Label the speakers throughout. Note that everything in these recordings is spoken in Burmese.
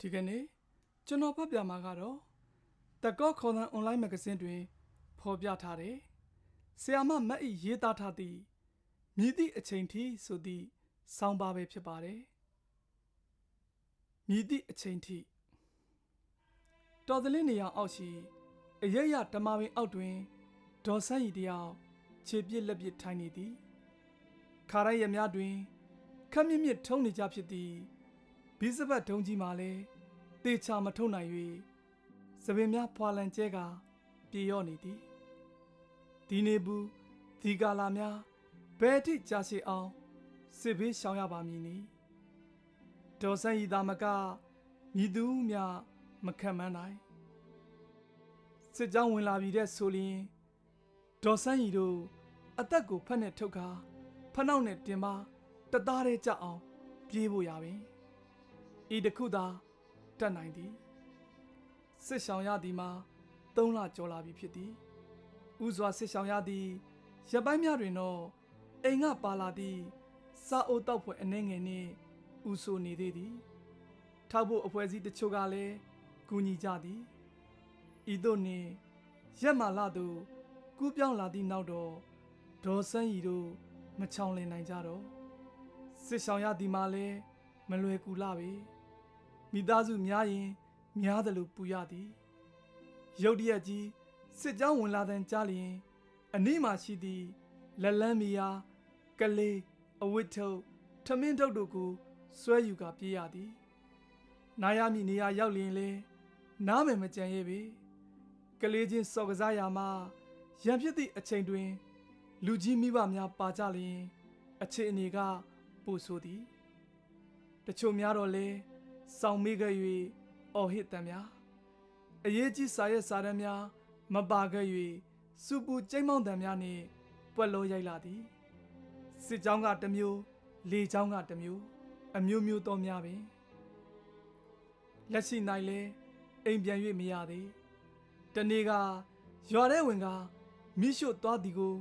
Speaker 1: ဒီကနေ့ကျွန်တော်ဖတ်ပြမှာကတော့ The God ခေါ်သံ online magazine တွင် ဖော်ပြထားတဲ့ဆီယာမမတ်၏ရေးသားထားသည့်မြည်သည့်အချိန်ထိဆိုသည့်ဆောင်းပါးပဲဖြစ်ပါတယ်မြည်သည့်အချိန်ထိတော်သလင်းနေရာအောက်ရှိအရရဓမ္မပင်အောက်တွင်ဒေါ်ဆန်းရီတယောက်ခြေပြစ်လက်ပြစ်ထိုင်နေသည်ခါရိုက်ရများတွင်ခက်မြင့်မြင့်ထုံးနေကြဖြစ်သည် ဘီစပတ်ဒုံကြီးမှလည်းတေချာမထုံနိုင်၍သပင်များဖွာလန်ကျဲကပြေရော့နေသည်ဒီနေဘူးဒီကာလာများဘယ်အထိကြာရှည်အောင်စစ်ဘေးရှောင်ရပါမည်နီဒေါ်ဆန်းရီသာမကမြည်သူမြမခံမနိုင်စစ်ကြောင်းဝင်လာပြီတဲ့ဆိုလျင်ဒေါ်ဆန်းရီတို့အသက်ကိုဖက်နဲ့ထုတ်ကာဖနှောက်နဲ့တင်ပါတသားတည်းကြအောင်ပြေးဖို့ရပင် ဤတစ်ခုသာတတ်နိုင်သည်စစ်ဆောင်ရသည်မှာ၃လကျော်လာပြီဖြစ်သည်ဥစွာစစ်ဆောင်ရသည်ရပိုင်းများတွင်တော့အိမ်ကပါလာသည့်စာအုပ်တောက်ဖွယ်အနှဲငယ်နှင့်ဥဆိုနေသေးသည်ထောက်ဖို့အဖွဲ့အစည်းတချို့ကလည်းကူညီကြသည်ဤသို့နှင့်ရက်မာလာသို့ကူးပြောင်းလာသည့်နောက်တော့ဒေါ်ဆန်းရီတို့မချောင်လည်နိုင်ကြတော့စစ်ဆောင်ရသည်မှာလည်းမလွယ်ကူလာပေ မိသားစုများရင်များတယ်လို့ပူရသည်ရုတ်တရက်ကြီးစစ်ကြောင်းဝင်လာတဲ့ကြားလျင် အနည်းမှရှိသည့်လက်လန်းမီယာကလေးအဝတ်ထုတ်ထမင်းထုတ်တို့ကိုဆွဲယူကပြေးရသည်နာရမီနေရာရောက်လျင်လေနားမယ်မကြံရဲ့ပေကလေးချင်းစော်ကစားရာမှာရံဖြစ်သည့်အချိန်တွင် လူကြီးမိဘများပါကြလျင် အခြေအနေကပိုဆိုသည်တချို့များတော့လေ စောင့်မိခဲ့၍အော်ဟစ်တံများအရေးကြီးစာရဲ့စာတမ်းများမပါခဲ့၍စူပူကျိမ့်မောင်းတံများနှင့်ပွက်လို့ရိုက်လာသည်စစ်ကြောင်းကတစ်မျိုးလေကြောင်းကတစ်မျိုးအမျိုးမျိုးသောများပင်လက်ရှိနိုင်လဲအိမ်ပြန်၍မရသေးတနေ့ကရွာထဲဝင်ကမိရှို့သွားသည်ကို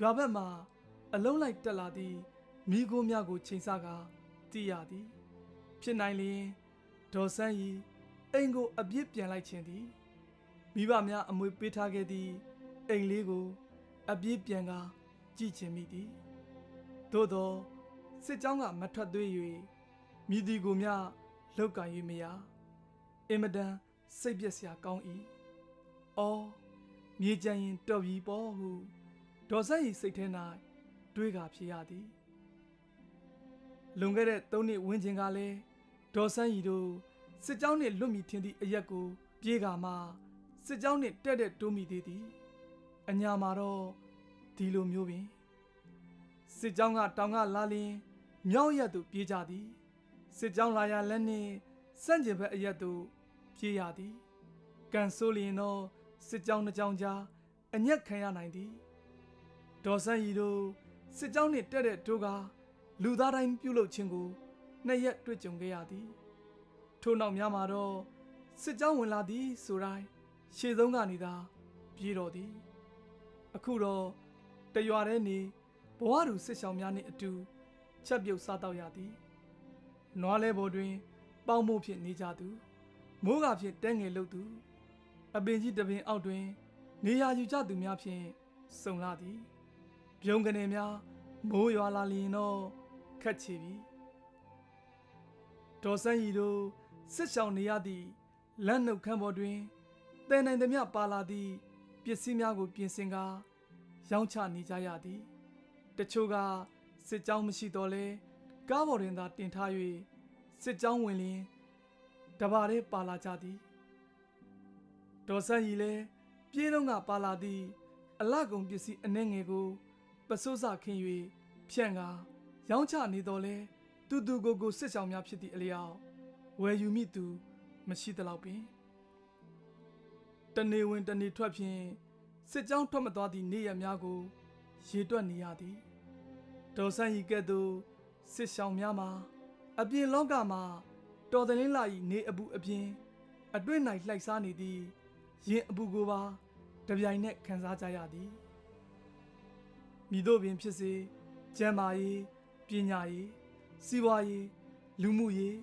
Speaker 1: ရွာဘက်မှအလုံးလိုက်တက်လာသည့်မိโกများကိုချိန်ဆကာသိရသည် ဖြစ်နိုင်လျင်ဒေါ်ဆန်းရီအိမ်ကိုအပြစ်ပြန်လိုက်ခြင်းသည်မိဘများအမွေပေးထားခဲ့သည့်အိမ်လေးကိုအပြစ်ပြန်ကာကြည့်ခြင်းမိသည်သို့သောစစ်ကြောင်းကမထွက်သွေး၍မိဒီကိုမြလောက်က၍မရအင်မတန်စိတ်ပျက်စရာကောင်း၏အော်မြေကြံရင်တော်ပြီပေါ့ဟုဒေါ်ဆန်းရီစိတ်ထဲ၌တွေးကာဖြစ်ရသည်လွန်ခဲ့တဲ့၃နှစ်ဝန်းကျင်ကလည်း ဒေါ်ဆန်းရီတို့စစ်ကြောင်းနှင့်လွတ်မိထင်သည့်အရက်ကို ပြေးကာမှစစ်ကြောင်းနှင့်တက်တဲ့တိုးမိသေးသည်အညာမှာတော့ဒီလိုမျိုးပင်စစ်ကြောင်းကတောင်ကလာလင်းမြောက်ရက်သို့ပြေးကြသည်စစ်ကြောင်းလာရလက်နှင့်စန့်ကျင်ဘက်အရက်သို့ပြေးရသည်ကန်ဆိုးလျင်တော့စစ်ကြောင်းတစ်ကြောင်းကြားအညက်ခံရနိုင်သည်ဒေါ်ဆန်းရီတို့စစ်ကြောင်းနှင့်တက်တဲ့တိုးကလူသားတိုင်းပြုလုပ်ခြင်းကို နှစ်ရက်တွေ့ကြုံခဲ့ရသည်ထို့နောက်များမှာတော့စစ်ကြောင်းဝင်လာသည်ဆိုတိုင်းရှေ့ဆုံးကနေသာပြေးတော်သည် အခုတော့တရွာထဲနေဘဝတူစစ်ဆောင်များနှင့်အတူချက်ပြုတ်စားတော့ရသည်နွားလဲပေါ်တွင် ပေါင်းမှုဖြင့်နေကြသူမိုးကဖြင့်တဲငယ်လုတ်သူအပင်ကြီးတပင်အောက်တွင် နေရာယူကြသူများဖြင့်စုံလာသည် ပြုံးကနေများမိုးရွာလာလျင်တော့ခက်ချီပြီ ဒေါ်ဆန်းရီတို့စစ်ဆောင်နေရသည့်လက်နှုတ်ခမ်းပေါ်တွင်တည်နိုင်သမျှပါလာသည့်ပစ္စည်းများကို ပြင်ဆင်ကာရောင်းချနေကြရသည်တချို့ကစစ်ကြောင်းမရှိတော့လဲကားပေါ်တွင်သာတင်ထား၍စစ်ကြောင်းဝင်လျင်တဘာတဲ့ပါလာကြသည်ဒေါ်ဆန်းရီလည်းပြေးလုံးကပါလာသည့်အလကုံပစ္စည်းအနှဲငယ်ကို ပစိုးစခင်း၍ဖြန့်ကာရောင်းချနေတော့လဲ တူတူကိုကိုစစ်ဆောင်များဖြစ်သည့်အလျောက်ဝယ်ယူမိသူ မရှိသလောက်ပင်တနေဝင်တနေထွက်ဖြင့်စစ်ကြောင်းထွက်မသွားသည့်နေရများကို ရေတွက်နေရသည်ဒေါ်ဆန်းရီကဲ့သို့စစ်ဆောင်များမှာအပြင်လောကမှာတော်သလင်းလာ၏နေအပူအပြင်အတွင်း၌လှိုက်စားနေသည်ရင်အပူကိုပါတပြိုင်နက်ခံစားကြရသည်မိတို့ပင်ဖြစ်စေကျမ်းမာရေးပညာရေး စီးပွားရေးလူမှုရေး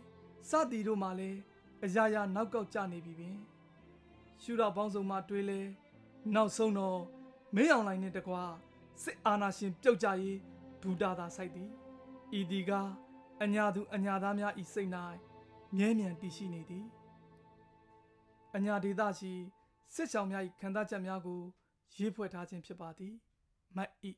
Speaker 1: စသည်တို့မှာလည်းအရာရာနောက်ကောက်ကျနေပြီပင်ရှုတော့ပေါင်းစုံမှတွေးလဲနောက်ဆုံးတော့မင်းအောင်လိုင်းနဲ့တကွာစစ်အာဏာရှင်ပြုတ်ကြရေးဘူတာသာဆိုင်သည်ဤဒီကအညာသူအညာသားများဤစိတ်၌မြဲမြံတည်ရှိနေသည်အညာဒေသရှိစစ်ဆောင်များ၏ခံစားချက်များကိုရေးဖွဲ့ထားခြင်းဖြစ်ပါသည်မတ်ဤ